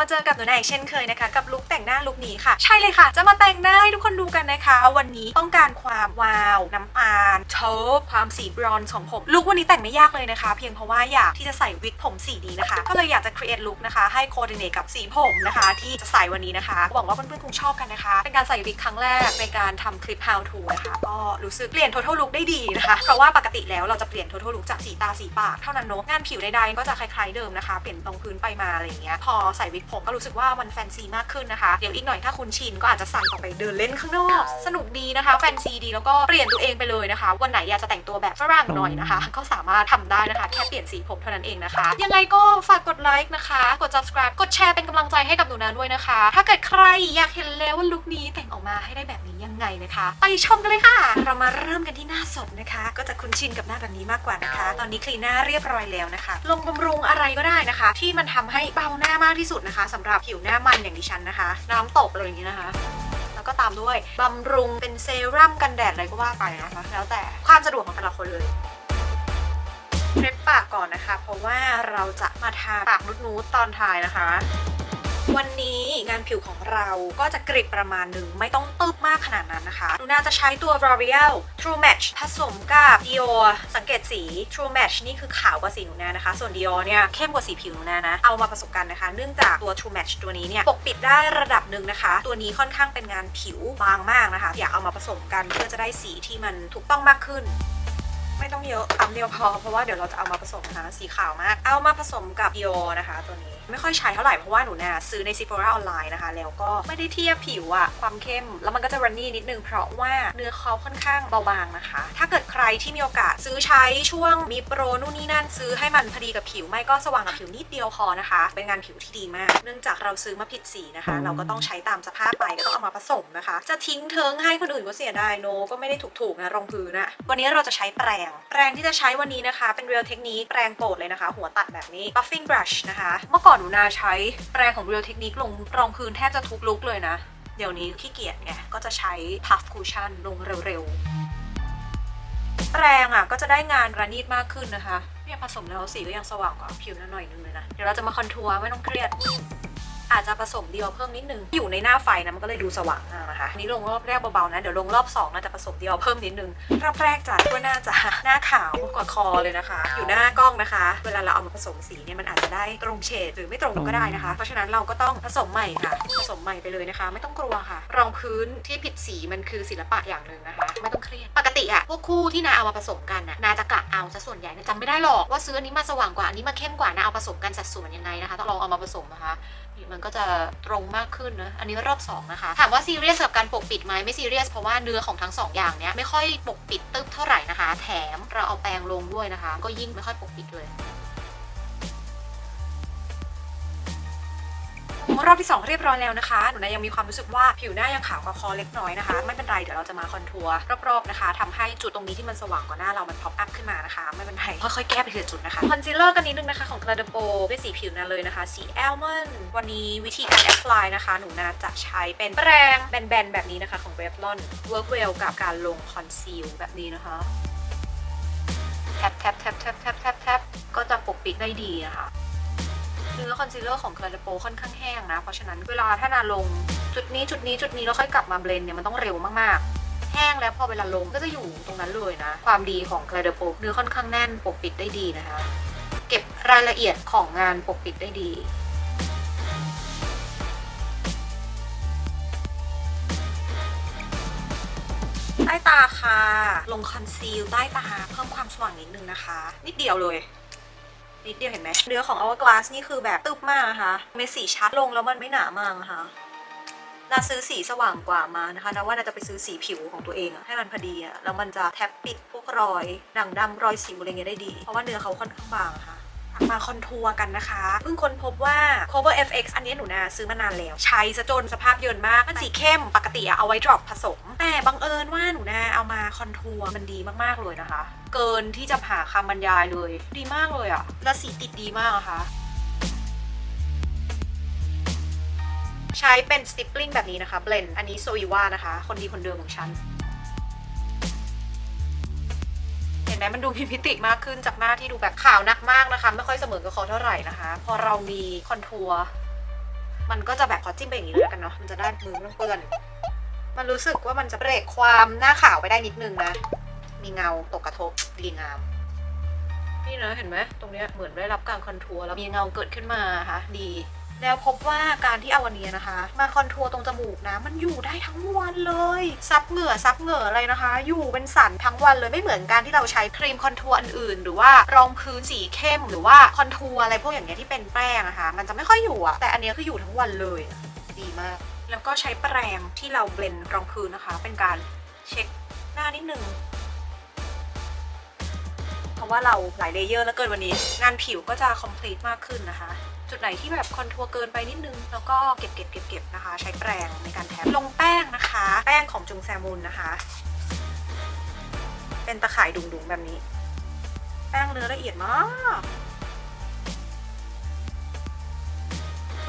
มาเจอกับหนูนาอีกเช่นเคยนะคะ กับลุคแต่งหน้าลุคนี้ค่ะ ใช่เลยค่ะ จะมาแต่งหน้าให้ทุกคนดูกันนะคะ วันนี้ต้องการความวาวนาลโทบความสีบรอนซ์ของผม ลุควันนี้แต่งไม่ยากเลยนะคะ เพียงเพราะว่าอยากที่จะใส่วิกผมสีนี้นะคะ ก็เลยอยากจะ create look นะคะให้ coordinate กับสีผมนะคะ ที่จะใส่วันนี้นะคะหวังว่าเพื่อนๆคงชอบกันนะคะ เป็นการใส่วิกครั้งแรกในการทำคลิป how to นะคะ ก็รู้สึกเปลี่ยน total look ได้ดีนะคะ เพราะว่าปกติแล้วเราจะเปลี่ยน total look จากสีตาสีปากเท่านั้นเนอะงานผิวใดๆก็จะคล้ายๆเดิมนะคะ เปลี่ยนตรงพื้นไปมาอะไรเงี้ย พอใส่วิกผมก็รู้สึกว่ามันแฟนซีมากขึ้นนะคะ เดี๋ยวอีกหน่อยถ้าคุณชินก็อาจจะใส่ออกไปเดินเล่นข้างนอก สนุกดีนะคะ แฟนซีดีแล้วก็เปลี่ยนตัวเองไปเลยนะคะ วันไหนอยากจะแต่งตัวแบบฝรั่งหน่อยนะคะ ก็สามารถทำได้นะคะ แค่เปลี่ยนสีผมเท่านั้นเองนะคะ ยังไงก็ฝากกดไลค์นะคะ กด subscribe กดแชร์เป็นกำลังใจให้กับหนูนาด้วยนะคะ ถ้าเกิดใครอยากเห็นแล้วว่าลุคนี้แต่งออกมาให้ได้แบบนี้ยังไงนะคะ ไปชมกันเลยค่ะ เรามาเริ่มกันที่หน้าสดนะคะ ก็จะคุ้นชินกับหน้าแบบนี้มากกว่านะคะ ตอนนี้คลีนหน้าเรียบร้อยแล้วนะคะ ลงบำรุงอะไรก็ได้นะคะ ที่มันทำให้เบาหน้ามากที่สุดนะคะสำหรับผิวหน้ามันอย่างดิฉันนะคะ น้ำตกอะไรอย่างนี้นะคะ ก็ตามด้วยบำรุงเป็นเซรั่มกันแดดอะไรก็ว่าไปนะคะแล้วแต่ความสะดวกของแต่ละคนเลยเล็บปากก่อนนะคะ เพราะว่าเราจะมาทาปากนุดๆตอนท้ายนะคะ วันนี้งานผิวของเราก็จะกริบประมาณหนึ่งไม่ต้องตึบมากขนาดนั้นนะคะหนูน่าจะใช้ตัว L'Oreal True Match ผสมกับ Dior สังเกตสี True Match นี่คือขาวกว่าสีหนูนานะคะ ส่วน Dior เนี่ยเข้มกว่าสีผิวหนูนานะ เอามาผสมกันนะคะ เนื่องจากตัว True Match ตัวนี้เนี่ยปกปิดได้ระดับหนึ่งนะคะ ตัวนี้ค่อนข้างเป็นงานผิวบางมากนะคะ อยากเอามาผสมกันเพื่อจะได้สีที่มันถูกต้องมากขึ้น ไม่ต้องเยอะตามเดียวพอ เพราะว่าเดี๋ยวเราจะเอามาผสมนะสีขาวมาก เอามาผสมกับ Dior นะคะ ตัวนี้ไม่ค่อยใช้เท่าไหร่เพราะว่าหนูเนาซื้อใน Sephora ออนไลน์นะคะ แล้วก็ไม่ได้เทียบผิวอะความเข้ม แล้วมันก็จะรันนี่นิดนึงเพราะว่าเนื้อเขาค่อนข้างเบาบางนะคะ ถ้าเกิดใครที่มีโอกาสซื้อใช้ช่วงมีโปรนู่นนี่นั่นซื้อให้มันพอดีกับผิวไม่ก็สว่างกับผิวนิดเดียวพอนะคะ เป็นงานผิวที่ดีมาก เนื่องจากเราซื้อมาผิดสีนะคะ เราก็ต้องใช้ตามสภาพไปก็ต้องเอามาผสมนะคะ จะทิ้งเทิงให้คนอื่นก็เสียดายโนก็ไม่ได้ถูกๆนะรองพื้นอะวันนี้เราจะใช้แปรงแปรงที่จะใช้วันนี้นะคะ เป็น Real Technique แปรงโปรดเลยนะคะ หัวตัดแบบนี้ buffing brush นะคะ เมื่อก่อนหนูนาใช้แปรงของ Real Technique ลงรองพื้นแทบจะทุกลุกเลยนะ เดี๋ยวนี้ขี้เกียจไง ก็จะใช้ puff cushion ลงเร็วๆ แปรงอะก็จะได้งานระนีดมากขึ้นนะคะ เนี่ยผสมแล้วสีก็ยังสว่างกว่าผิวนหน่อยนึงเลยนะ เดี๋ยวเราจะมาคอนทัวร์ไม่ต้องเครียด อาจจะผสมเดียวเพิ่มนิดนึง อยู่ในหน้าไฟนะมันก็เลยดูสว่างมากนะคะนี้ลงรอบแรกเบาๆนะ เดี๋ยวลงรอบ2น่าจะผสมเดียวเพิ่มนิดนึง รอบแรกจะทั่วหน้าจะหน้าขาวกว่าคอเลยนะคะ อยู่หน้ากล้องนะคะ เวลาเราเอามาผสมสีเนี่ยมันอาจจะได้ตรงเฉดหรือไม่ตรงก็ได้นะคะ เพราะฉะนั้นเราก็ต้องผสมใหม่ค่ะ ผสมใหม่ไปเลยนะคะ ไม่ต้องกลัวค่ะ รองพื้นที่ผิดสีมันคือศิลปะอย่างหนึ่งนะคะ ไม่ต้องเครียด ปกติอะพวกคู่ที่นาเอามาผสมกันนะนาจะกะเอาซะส่วนใหญ่จำไม่ได้หรอกว่าซื้ออันนี้มาสว่างกว่าอันนี้มาเข้มกว่านาเอาผสมกันสัดส่วนยังไงนะคะต้องลองเอามาผสมนะคะ มันก็จะตรงมากขึ้นนะอันนี้รอบ2นะคะถามว่าซีเรียสกับการปกปิดไหมไม่ซีเรียสเพราะว่าเนื้อของทั้งสองอย่างเนี้ยไม่ค่อยปกปิดตึ๊บเท่าไหร่นะคะ แถมเราเอาแปรงลงด้วยนะคะ ก็ยิ่งไม่ค่อยปกปิดเลย รอบที่ 2 เรียบร้อยแล้วนะคะ หนูนายังมีความรู้สึกว่าผิวหน้ายังขาวกว่าคอเล็กน้อยนะคะ ไม่เป็นไร เดี๋ยวเราจะมาคอนทัวร์รอบๆนะคะทำให้จุดตรงนี้ที่มันสว่างกว่าหน้าเรามันพ็อปอัพขึ้นมานะคะ ไม่เป็นไร ค่อยๆ แก้ไปทีละจุดนะคะ คอนซีลเลอร์กันนิดนึงนะคะของกระดโปด้วยสีผิวนาเลยนะคะ สีแอลมอนด์วันนี้วิธีการแอพพลายนะคะ หนูนาจะใช้เป็นแปรงแบนๆแบบนี้นะคะของ Revlon Work Well กับการลงคอนซีลแบบนี้นะคะแทบแทบแทบแทบแทบแทบแทบก็จะปกปิดได้ดีนะคะ เนื้อคอนซีลเลอร์ของคลาโปค่อนข้างแห้งนะ เพราะฉะนั้นเวลาถ้านาลงจุดนี้จุดนี้จุดนี้แล้วค่อยกลับมาเบลนด์เนี่ยมันต้องเร็วมากๆ แห้งแล้วพอเวลาลงก็จะอยู่ตรงนั้นเลยนะ ความดีของคลาโปเนื้อค่อนข้างแน่นปกปิดได้ดีนะคะ เก็บรายละเอียดของงานปกปิดได้ดีใต้ตาค่ะ ลงคอนซีลใต้ตาเพิ่มความสว่างนิดนึงนะคะ นิดเดียวเลย นิดเดียวเห็นไหมเนื้อของ Hourglass นี่คือแบบตึบมากนะคะเม็ดสีชัดลงแล้วมันไม่หนามากนะคะนาซื้อสีสว่างกว่ามานะคะนะว่านาจะไปซื้อสีผิวของตัวเองอะให้มันพอดีอะแล้วมันจะแทบปิดพวกรอยด่างดำรอยสิวอะไรเงี้ยได้ดี เพราะว่าเนื้อเขาค่อนข้างบางะค่ะ มาคอนทัวร์กันนะคะ เพิ่งค้นพบว่า Cover FX อันนี้หนูนาซื้อมานานแล้ว ใช้ซะจนสภาพเยินมาก มันสีเข้มปกติอะเอาไว้ดรอปผสม แต่บังเอิญว่าหนูนาเอามาคอนทัวร์มันดีมากๆเลยนะคะ เกินที่จะหาคำบรรยายเลย ดีมากเลยอะและสีติดดีมากอะคะใช้เป็นสติปปิ้งแบบนี้นะคะเบลนอันนี้โซยว่านะคะ คนดีคนเดิมของฉัน ไหมมันดูมีมิติมากขึ้นจากหน้าที่ดูแบบขาวนักมากนะคะ ไม่ค่อยเสมอกับเขาเท่าไหร่นะคะ พอเรามีคอนทัวร์มันก็จะแบบขอจิ้มไปอย่างนี้เลยแล้วกันเนาะมันจะได้มือไม่ต้องเปื้อน มันรู้สึกว่ามันจะเบรกความหน้าขาวไปได้นิดนึงนะมีเงาตกกระทบดีงามนี่นะเห็นไหมตรงเนี้ยเหมือนได้รับการคอนทัวร์แล้วมีเงาเกิดขึ้นมาค่ะดี แล้วพบว่าการที่เอาวันนี้นะคะ มาคอนทัวร์ตรงจมูกนะ มันอยู่ได้ทั้งวันเลย ซับเหงื่อซับเหงื่ออะไรนะคะ อยู่เป็นสันทั้งวันเลยไม่เหมือนการที่เราใช้ครีมคอนทัวร์อื่นๆ หรือว่ารองพื้นสีเข้มหรือว่าคอนทัวร์อะไรพวกอย่างเงี้ยที่เป็นแป้งนะคะ มันจะไม่ค่อยอยู่อะแต่อันนี้คืออยู่ทั้งวันเลย ดีมาก แล้วก็ใช้แปรงที่เราเบลนด์รองพื้นนะคะ เป็นการเช็คหน้านิดนึงเพราะว่าเราหลายเลเยอร์แล้วเกินวันนี้ งานผิวก็จะ complete มากขึ้นนะคะ จุดไหนที่แบบคอนทัวร์เกินไปนิดนึง แล้วก็เก็บเก็บเก็บเก็บนะคะ ใช้แปรงในการแทบลงแป้งนะคะ แป้งของจุงแซมูนนะคะ เป็นตะข่ายดุงๆแบบนี้ แป้งเนื้อละเอียดมาก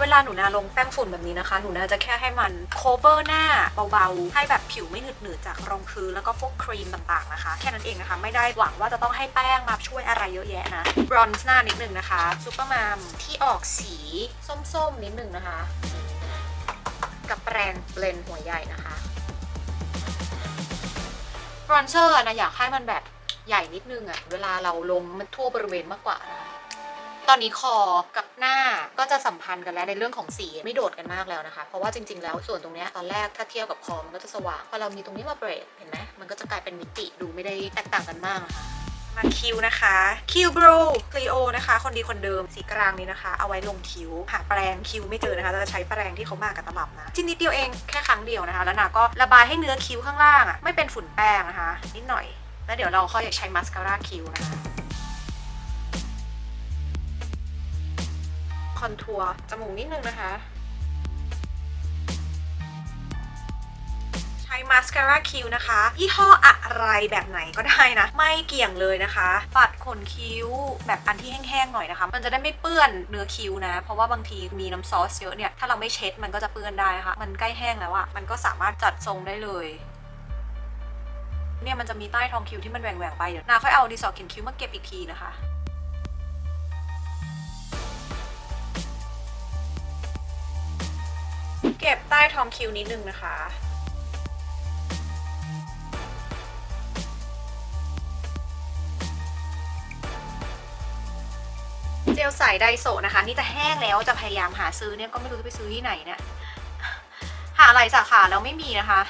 เวลาหนูนาลงแป้งฝุ่นแบบนี้นะคะ หนูนาจะแค่ให้มัน cover หน้าเบาๆ ให้แบบผิวไม่หนืดหนืดๆจากรองพื้นแล้วก็พวกครีมต่างๆนะคะ แค่นั้นเองนะคะ ไม่ได้หวังว่าจะต้องให้แป้งมาช่วยอะไรเยอะแยะนะบรอนซ์หน้านิดนึงนะคะซูเปอร์มามที่ออกสีส้มๆนิดนึงนะคะ กับแปรงเบลนหัวใหญ่นะคะบรอนเซอร์นะอยากให้มันแบบใหญ่นิดนึงอะเวลาเราลงมันทั่วบริเวณมากกว่านะคะ ตอนนี้คอกับหน้าก็จะสัมพันธ์กันแล้วในเรื่องของสีไม่โดดกันมากแล้วนะคะ เพราะว่าจริงๆแล้วส่วนตรงเนี้ยตอนแรกถ้าเทียบกับคอมันก็จะสว่างพอเรามีตรงนี้มาเบรกเห็นไหมมันก็จะกลายเป็นมิติดูไม่ได้แตกต่างกันมากนะคะมาคิ้วนะคะคิ้วบรูคลีโอนะคะ คนดีคนเดิมสีกลางนี้นะคะ เอาไว้ลงคิ้วหาแปรงคิ้วไม่เจอนะคะจะใช้แปรงที่เขามากับตลับนะจิ้มนิดเดียวเองแค่ครั้งเดียวนะคะ แล้วนาก็ระบายให้เนื้อคิ้วข้างล่างอะไม่เป็นฝุ่นแป้งนะคะ นิดหน่อย แล้วเดี๋ยวเราค่อยใช้มาสคาร่าคิ้วนะคะ คอนทัวร์จมูกนิดนึงนะคะ ใช้มาสคาร่าคิ้วนะคะ ยี่ห้ออะไรแบบไหนก็ได้นะ ไม่เกี่ยงเลยนะคะ ปัดขนคิ้วแบบอันที่แห้งๆหน่อยนะคะ มันจะได้ไม่เปื้อนเนื้อคิ้วนะ เพราะว่าบางทีมีน้ำซอสเยอะเนี่ย ถ้าเราไม่เช็ดมันก็จะเปื้อนได้นะคะ มันใกล้แห้งแล้วอะมันก็สามารถจัดทรงได้เลยเนี่ยมันจะมีใต้ท้องคิ้วที่มันแหว่งๆไปเดี๋ยวนาค่อยเอาดินสอเขียนคิ้วมาเก็บอีกทีนะคะ เก็บใต้ท้องคิ้วนิดนึงนะคะ เจลใสไดโซนะคะ นี่จะแห้งแล้วจะพยายามหาซื้อเนี่ยก็ไม่รู้จะไปซื้อที่ไหนเนี่ยหาหลายสาขาแล้วไม่มีนะคะ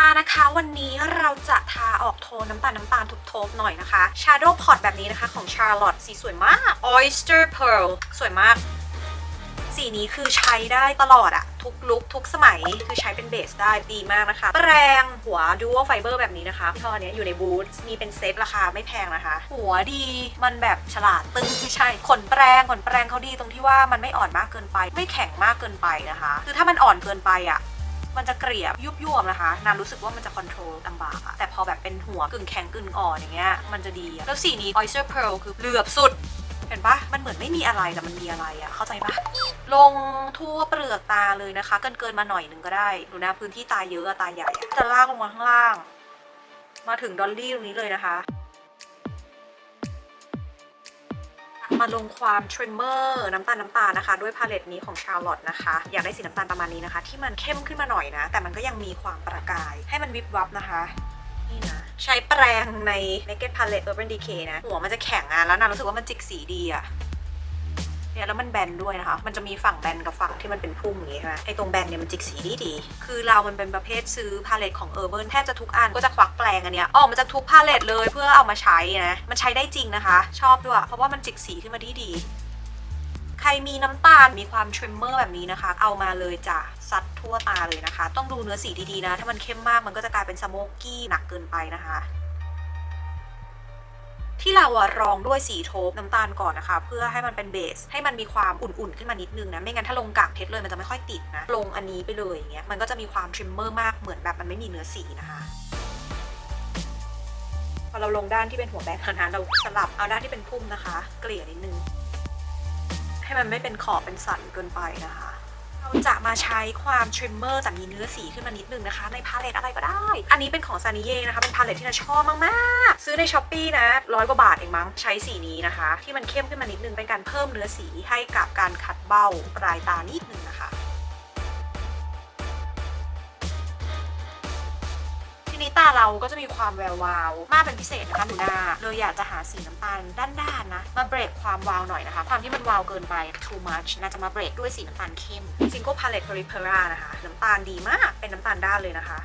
านะคะ วันนี้เราจะทาออกโทนน้ำตาลน้ำตาลทุบโทบหน่อยนะคะ Shadow Pot แบบนี้นะคะของ Charlotte สีสวยมาก Oyster Pearl สวยมาก สีนี้คือใช้ได้ตลอดอะทุกลุคทุกสมัยคือใช้เป็นเบสได้ดีมากนะคะแปรงหัว Dual Fiber แบบนี้นะคะท่อเนี้ยอยู่ในบูธมีเป็นเซตราคาไม่แพงนะคะ หัวดีมันแบบฉลาดตึงไม่ใช่ ขนแปรงขนแปรงเขาดีตรงที่ว่ามันไม่อ่อนมากเกินไป ไม่แข็งมากเกินไปนะคะ คือถ้ามันอ่อนเกินไปอะ มันจะเกลียบยุบยวมนะคะนานรู้สึกว่ามันจะคอนโทรลลำบากอะแต่พอแบบเป็นหัวกึ่งแข็งกึ่งอ่อนอย่างเงี้ยมันจะดีแล้วสีนี้ Oyster Pearl คือเหลือบสุดเห็นปะมันเหมือนไม่มีอะไรแต่มันมีอะไรอะเข้าใจปะลงทั่วเปลือกตาเลยนะคะ เกินเกินมาหน่อยหนึ่งก็ได้ดูนะพื้นที่ตาเยอะตาใหญ่จะลากลงมาข้างล่าง มาถึงดอลลี่ตรงนี้เลยนะคะ มาลงความทริมเมอร์น้ำตาลน้ำตาลนะคะ ด้วยพาเลตนี้ของชาร์ลอตนะคะ อยากได้สีน้ำตาลประมาณนี้นะคะ ที่มันเข้มขึ้นมาหน่อยนะ แต่มันก็ยังมีความประกาย ให้มันวิบวับนะคะ นี่นะใช้แปรงใน Naked Palette Urban Decay นะ หัวมันจะแข็งอะแล้วนารู้สึกว่ามันจิกสีดีอะ เนี่ยแล้วมันแบนด้วยนะคะ มันจะมีฝั่งแบนกับฝั่งที่มันเป็นพุ่มอย่างงี้ใช่ไหมไอ้ตรงแบนเนี่ยมันจิกสีดีดี คือเรามันเป็นประเภทซื้อพาเลตของ Urban แทบจะทุกอันก็จะควักแปรงอันเนี้ยออกมาจากทุกพาเลตเลยเพื่อเอามาใช้นะ มันใช้ได้จริงนะคะ ชอบด้วย เพราะว่ามันจิกสีขึ้นมาดีดีใครมีน้ำตาลมีความทริมเมอร์แบบนี้นะคะ เอามาเลยจ้ะซัดทั่วตาเลยนะคะ ต้องดูเนื้อสีดีๆนะ ถ้ามันเข้มมากมันก็จะกลายเป็นสโมกกี้หนักเกินไปนะคะ ที่เราอะรองด้วยสีโทบน้ำตาลก่อนนะคะ เพื่อให้มันเป็นเบส ให้มันมีความอุ่นๆ ขึ้นมานิดนึงนะ ไม่งั้นถ้าลงกากเพชรเลยมันจะไม่ค่อยติดนะ ลงอันนี้ไปเลยอย่างเงี้ยมันก็จะมีความทริมเมอร์มากเหมือนแบบมันไม่มีเนื้อสีนะคะพอเราลงด้านที่เป็นหัวแบนนะเราสลับเอาด้านที่เป็นพุ่มนะคะ เกลี่ยนิดนึงให้มันไม่เป็นขอบเป็นสันเกินไปนะคะ เราจะมาใช้ความทริมเมอร์แต่มีเนื้อสีขึ้นมานิดนึงนะคะ ในพาเลตอะไรก็ได้ อันนี้เป็นของซานิเย่นะคะ เป็นพาเลตที่น่าชอบมากๆ ซื้อในช้อปปีนะร้อยกว่าบาทเองมั้ง ใช้สีนี้นะคะ ที่มันเข้มขึ้นมานิดนึงเป็นการเพิ่มเนื้อสีให้กับการคัดเบ้าปลายตานิดนึงนะคะ เราก็จะมีความแวววาว มากเป็นพิเศษนะคะหนูนาเลยอยากจะหาสีน้ำตาลด้านๆนะ มาเบรกความวาวหน่อยนะคะ ความที่มันวาวเกินไป too much น่าจะมาเบรกด้วยสีน้ำตาลเข้ม Single Palette Peripera นะคะ น้ำตาลดีมาก เป็นน้ำตาลด้านเลยนะคะ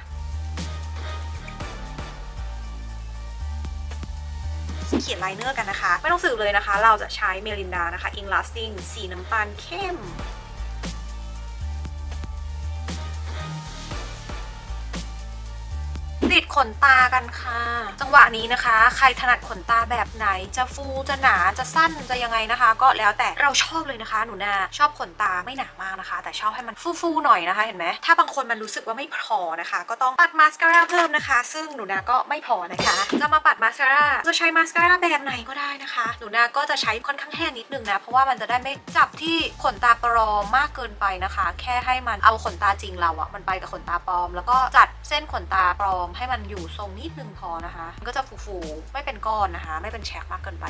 เขียนไลเนอร์กันนะคะ ไม่ต้องสืบเลยนะคะ เราจะใช้เมลินดานะคะ Ink Lasting สีน้ำตาลเข้ม ติดขนตากันค่ะ จังหวะนี้นะคะ ใครถนัดขนตาแบบไหนจะฟูจะหนาจะสั้นจะยังไงนะคะ ก็แล้วแต่เราชอบเลยนะคะ หนูนาชอบขนตาไม่หนามากนะคะ แต่ชอบให้มันฟูๆหน่อยนะคะ เห็นไหมถ้าบางคนมันรู้สึกว่าไม่พอนะคะ ก็ต้องปัดมาสคาร่าเพิ่มนะคะ ซึ่งหนูนาก็ไม่พอนะคะ จะมาปัดมาสคาร่าจะใช้มาสคาร่าแบบไหนก็ได้นะคะ หนูนาก็จะใช้ค่อนข้างแห้งนิดนึงนะ เพราะว่ามันจะได้ไม่จับที่ขนตาปลอมมากเกินไปนะคะ แค่ให้มันเอาขนตาจริงเราอะมันไปกับขนตาปลอม แล้วก็จัดเส้นขนตาปลอมให้มันอยู่ทรงนิดนึงพอนะคะ มันก็จะฟูๆ ไม่เป็นก้อนนะคะ ไม่เป็นแฉกมากเกินไป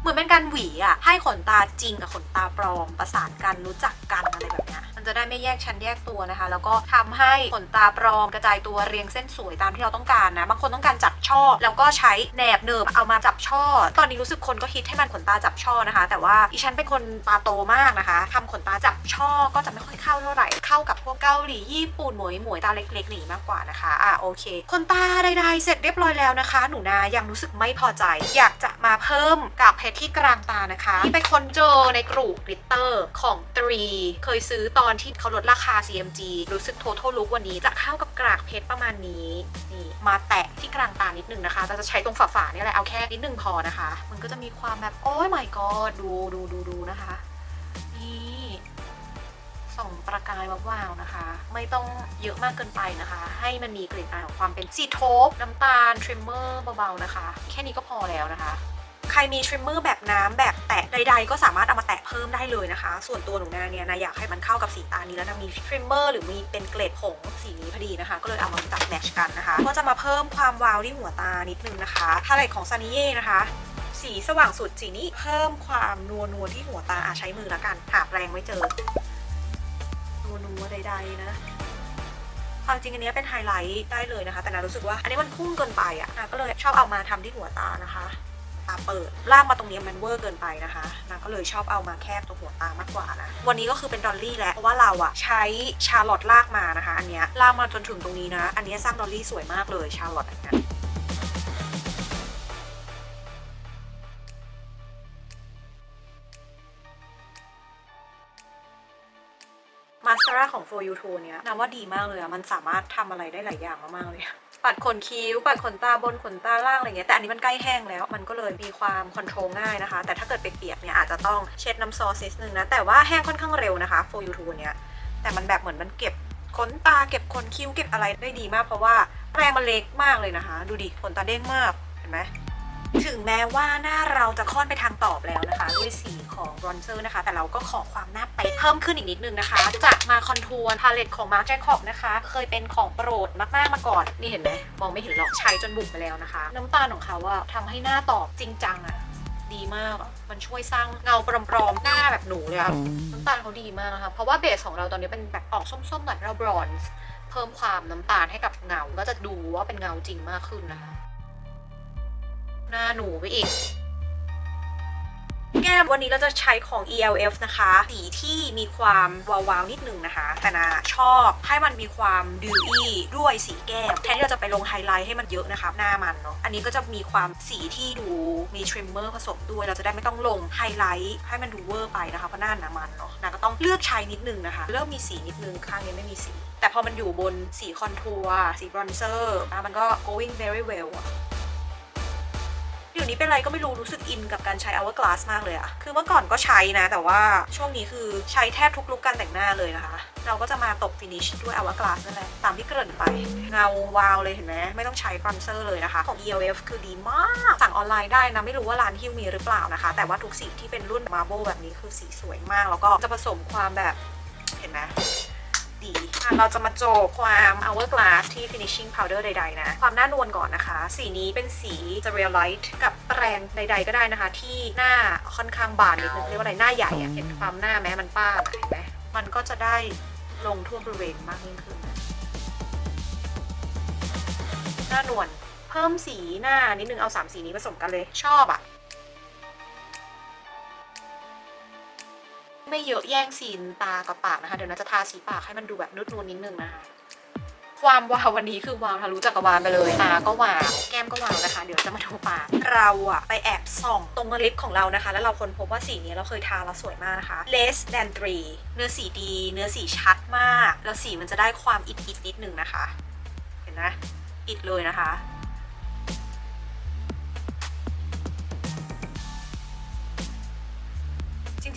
เหมือนเป็นการหวีอะให้ขนตาจริงกับขนตาปลอมประสานกันรู้จักกันอะไรแบบเนี้ย จะได้ไม่แยกชั้นแยกตัวนะคะ แล้วก็ทำให้ขนตาปลอมกระจายตัวเรียงเส้นสวยตามที่เราต้องการนะ บางคนต้องการจับช่อ แล้วก็ใช้แหนบเนิบเอามาจับช่อ ตอนนี้รู้สึกคนก็ฮิตให้มันขนตาจับช่อนะคะ แต่ว่าอีฉันเป็นคนตาโตมากนะคะทำขนตาจับช่อก็จะไม่ค่อยเข้าเท่าไหร่เข้ากับพวกเกาหลีญี่ปุ่นหมวยหมวยตาเล็กๆหนีมากกว่านะคะอะโอเคขนตาใดๆเสร็จเรียบร้อยแล้วนะคะ หนูนายังรู้สึกไม่พอใจ อยากจะมาเพิ่มกับเพชรที่กลางตานะคะที่ไปค้นเจอในกลุ่มกลิตเตอร์ของตรีเคยซื้อตอนที่เขาลดราคา CMG รู้สึก total look วันนี้จะเข้ากับกรากเพชรประมาณนี้นี่มาแตะที่กลางตานิดนึงนะคะแต่จะใช้ตรงฝาๆนี่แหละเอาแค่นิดนึงพอนะคะ มันก็จะมีความแบบโอ้ย my god ดูดูดูดูนะคะ นี่ส่องประกายว้าวๆนะคะ ไม่ต้องเยอะมากเกินไปนะคะ ให้มันมีกลิ่นอายของความเป็นสีโทปน้ำตาลทริมเมอร์เบาๆนะคะ แค่นี้ก็พอแล้วนะคะ ใครมีทริมเมอร์แบบน้ำแบบแตะใด ๆ ก็สามารถเอามาแตะเพิ่มได้เลยนะคะ ส่วนตัวหนูนาเนี่ยนะอยากให้มันเข้ากับสีตานี้แล้วนะมีทริมเมอร์หรือมีเป็นเกล็ดผงสีนี้พอดีนะคะ ก็เลยเอามาจับแมทช์กันนะคะ ก็จะมาเพิ่มความวาวที่หัวตานิดนึงนะคะพาเลตของซานิเย่นะคะสีสว่างสุดสีนี้เพิ่มความนัวนัวที่หัวตาอาใช้มือละกันหาแปรงไม่เจอ นัวนัวใด ๆ นะความจริงอันนี้เป็นไฮไลท์ได้เลยนะคะ แต่นารู้สึกว่าอันนี้มันพุ่งเกินไปอะนาก็เลยชอบเอามาทำที่หัวตานะคะ ตาเปิดล่างมาตรงนี้มันเวอร์เกินไปนะคะนาก็เลยชอบเอามาแคบตรงหัวตามากกว่านะวันนี้ก็คือเป็นดอลลี่แหละเพราะว่าเราอะใช้ชาร์ลอตลากมานะคะ อันเนี้ยลากมาจนถึงตรงนี้นะ อันเนี้ยสร้างดอลลี่สวยมากเลยชาร์ลอตอันเนี้ยมาสคาร่าของ For You t o เนี้ยนาว่าดีมากเลยอะมันสามารถทำอะไรได้หลายอย่างมากๆเลยอะ ปัดขนคิ้ว ปัดขนตาบนขนตาล่างอะไรเงี้ยแต่อันนี้มันใกล้แห้งแล้ว มันก็เลยมีความคอนโทรลง่ายนะคะ แต่ถ้าเกิดเปียกๆเนี่ยอาจจะต้องเช็ดน้ำซอสนิดนึงนะแต่ว่าแห้งค่อนข้างเร็วนะคะ For You t o เนี่ยแต่มันแบบเหมือนมันเก็บขนตาเก็บขนคิ้วเก็บอะไรได้ดีมาก เพราะว่าแปรงมันเล็กมากเลยนะคะ ดูดิขนตาเด้งมากเห็นไหม ถึงแม้ว่าหน้าเราจะค่อนไปทางตอบแล้วนะคะ ด้วยสีของบรอนเซอร์นะคะ แต่เราก็ขอความหน้าเป๊ะเพิ่มขึ้นอีกนิดนึงนะคะจะมาคอนทัวร์พาเลตของมาร์ j แจคอบนะคะ เคยเป็นของโปรดมากๆมาก่อน นี่เห็นไหมมองไม่เห็นหรอกใช้จนบุกไปแล้วนะคะ น้ำตาลของเขาอะทำให้หน้าตอบจริงจังอะดีมากอะมันช่วยสร้างเงาปลอมๆหน้าแบบหนูเลยอะน้ำตาลเขาดีมากนะคะเพราะว่าเบสของเราตอนนี้เป็นแบบออกส้มๆหน่อยเราบรอนซ์เพิ่มความน้ำตาลให้กับเงาก็จะดูว่าเป็นเงาจริงมากขึ้นนะคะ หน้าหนูไปอีก แก้มวันนี้เราจะใช้ของ ELF นะคะ สีที่มีความวาวๆนิดนึงนะคะแต่นาชอบให้มันมีความดิวอี้ด้วยสีแก้ม แทนที่เราจะไปลงไฮไลท์ให้มันเยอะนะคะหน้ามันเนาะ อันนี้ก็จะมีความสีที่ดูมีทริมเมอร์ผสมด้วย เราจะได้ไม่ต้องลงไฮไลท์ให้มันดูเวอร์ไปนะคะเพราะหน้าหนามันเนาะนาก็ต้องเลือกใช้นิดนึงนะคะ เริ่มมีสีนิดนึงข้างนี้ไม่มีสี แต่พอมันอยู่บนสีคอนทัวร์สีบรอนเซอร์มันก็ going very well อะ เดี๋ยวนี้เป็นไรก็ไม่รู้รู้สึกอินกับการใช้ hourglass มากเลยอะคือเมื่อก่อนก็ใช้นะ แต่ว่าช่วงนี้คือใช้แทบทุกลุกการแต่งหน้าเลยนะคะ เราก็จะมาตก finish ด้วย hourglass นั่นแหละ ตามที่เกริ่นไป เงาวาวเลยเห็นไหมไม่ต้องใช้ bronzer เลยนะคะ ของ ELF คือดีมาก สั่งออนไลน์ได้นะ ไม่รู้ว่าร้านฮิวมีหรือเปล่านะคะ แต่ว่าทุกสีที่เป็นรุ่น marble แบบนี้คือสีสวยมาก แล้วก็จะผสมความแบบเห็นไหม ดีอะเราจะมาโจกความ hourglass ที่ finishing powder ใด ๆ นะ ความหน้านวลก่อนนะคะ สีนี้เป็นสี Real Light กับแปรงใด ๆ ก็ได้นะคะ ที่หน้าค่อนข้างบานนิดนึงเรียกว่าอะไรหน้าใหญ่อะเห็นความหน้าแม้มันป้างอะเห็นไหมมันก็จะได้ลงทั่วบริเวณมากยิ่งขึ้นหน้านวลเพิ่มสีหน้านิดนึงเอาสามสีนี้ผสมกันเลยชอบอะ ไม่เยอะแย่งสีตากับปากนะคะ เดี๋ยวนาจะทาสีปากให้มันดูแบบนุดนูนนิดนึงนะคะความวาววันนี้คือวาวทะลุจักรวาลไปเลยตาก็วาวแก้มก็วาวนะคะ เดี๋ยวจะมาดูปากเราอะไปแอบส่องตรงลิปของเรานะคะ แล้วเราค้นพบว่าสีนี้เราเคยทาแล้วสวยมากนะคะ less than three เนื้อสีดี เนื้อสีชัดมาก แล้วสีมันจะได้ความอิดอิดๆนิดนึงนะคะ เห็นไหมอิดเลยนะคะ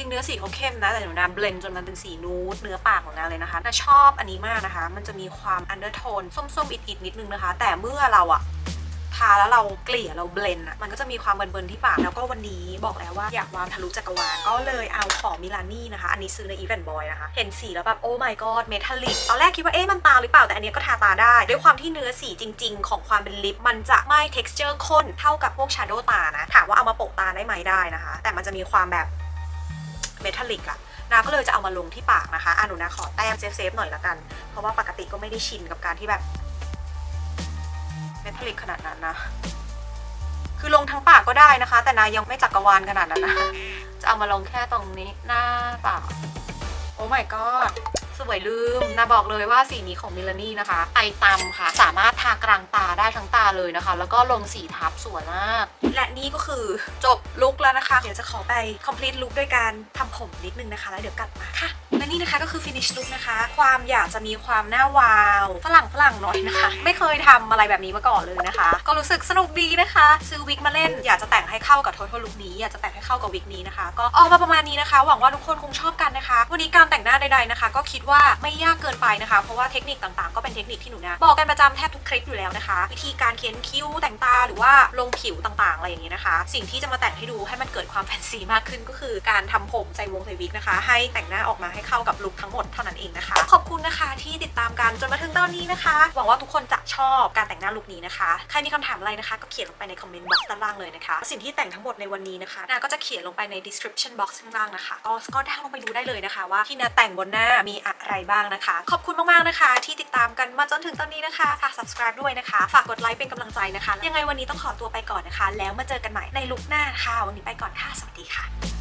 งๆเนื้อสีเขาเข้มนะ แต่เดี๋ยวนาเบลนจนมันเป็นสีนูดเนื้อปากของนาเลยนะคะนาชอบอันนี้มากนะคะ มันจะมีความอันเดอร์โทนส้มๆอิดๆนิดนึงนะคะ แต่เมื่อเราอะทาแล้วเราเกลี่ยเราเบลนอะมันก็จะมีความเบิร์นๆที่ปากแล้วก็วันนี้บอกแล้วว่าอยากวางทะลุจักรวาลก็เลยเอาของมิลานี่นะคะ อันนี้ซื้อในอีเวนต์บอยนะคะ เห็นสีแล้วแบบโอ้ my god เมทัลลิกตอนแรกคิดว่าเอ๊ะมันตาหรือเปล่าแต่อันนี้ก็ทาตาได้ ด้วยความที่เนื้อสีจริง ๆ ของความเป็นลิป มันจะไม่ texture ข้นเท่ากับพวก shadow ตานะ ถามว่าเอามาโปะตาได้ไหมได้นะคะ แต่มันจะมีความแบบ เมทัลลิกอะนาก็เลยจะเอามาลงที่ปากนะคะอะหนูนาขอแต้มเซฟๆหน่อยละกัน เพราะว่าปกติก็ไม่ได้ชินกับการที่แบบเมทัลลิกขนาดนั้นนะ คือลงทั้งปากก็ได้นะคะ แต่นายังไม่จักรวาลขนาดนั้นนะ จะเอามาลงแค่ตรงนี้หน้าปาก โอ้ my god วยลืมนาบอกเลยว่าสีนี้ของมิลานี่นะคะไอตำค่ะ สามารถทากลางตาได้ทั้งตาเลยนะคะ แล้วก็ลงสีทับสวยมาก และนี่ก็คือจบลุคแล้วนะคะ เดี๋ยวจะขอไป complete look ด้วยการทำผมนิดนึงนะคะ แล้วเดี๋ยวกลับมาค่ะ และนี่นะคะก็คือ finish look นะคะ ความอยากจะมีความหน้าวาวฝรั่งฝรั่งหน่อยนะคะ ไม่เคยทำอะไรแบบนี้มาก่อนเลยนะคะ ก็รู้สึกสนุกดีนะคะ ซื้อวิกมาเล่น อยากจะแต่งให้เข้ากับ total look นี้ อยากจะแต่งให้เข้ากับวิกนี้นะคะ ก็ออกมาประมาณนี้นะคะ หวังว่าทุกคนคงชอบกันนะคะ วันนี้การแต่งหน้าใดๆนะคะ ก็คิดว่าไม่ยากเกินไปนะคะ เพราะว่าเทคนิคต่างๆ ก็เป็นเทคนิคที่หนูนะบอกกันประจำแทบทุกคลิปอยู่แล้วนะคะ วิธีการเขียนคิ้วแต่งตาหรือว่าลงผิวต่างๆอะไรอย่างนี้นะคะ สิ่งที่จะมาแต่งให้ดูให้มันเกิดความแฟนซีมากขึ้นก็คือการทำผมใส่วงใส่วิกนะคะ ให้แต่งหน้าออกมาให้เข้ากับลุคทั้งหมดเท่านั้นเองนะคะ ขอบคุณนะคะ ติดตามกันจนมาถึงตอนนี้นะคะ หวังว่าทุกคนจะชอบการแต่งหน้าลุคนี้นะคะ ใครมีคำถามอะไรนะคะ ก็เขียนลงไปในคอมเมนต์บ็อกซ์ด้านล่างเลยนะคะ สิ่งที่แต่งทั้งหมดในวันนี้นะคะนาก็จะเขียนลงไปใน description box ข้างล่างนะคะ ก็ก็ดาลงไปดูได้เลยนะคะ ว่าที่นาแต่งบนหน้ามีอะไรบ้างนะคะ ขอบคุณมากๆนะคะ ที่ติดตามกันมาจนถึงตอนนี้นะคะฝาก subscribe ด้วยนะคะ ฝากกดไลค์เป็นกำลังใจนะคะ ยังไงวันนี้ต้องขอตัวไปก่อนนะคะ แล้วมาเจอกันใหม่ในลุคหน้าค่ะวันนี้ไปก่อนค่ะสวัสดีค่ะ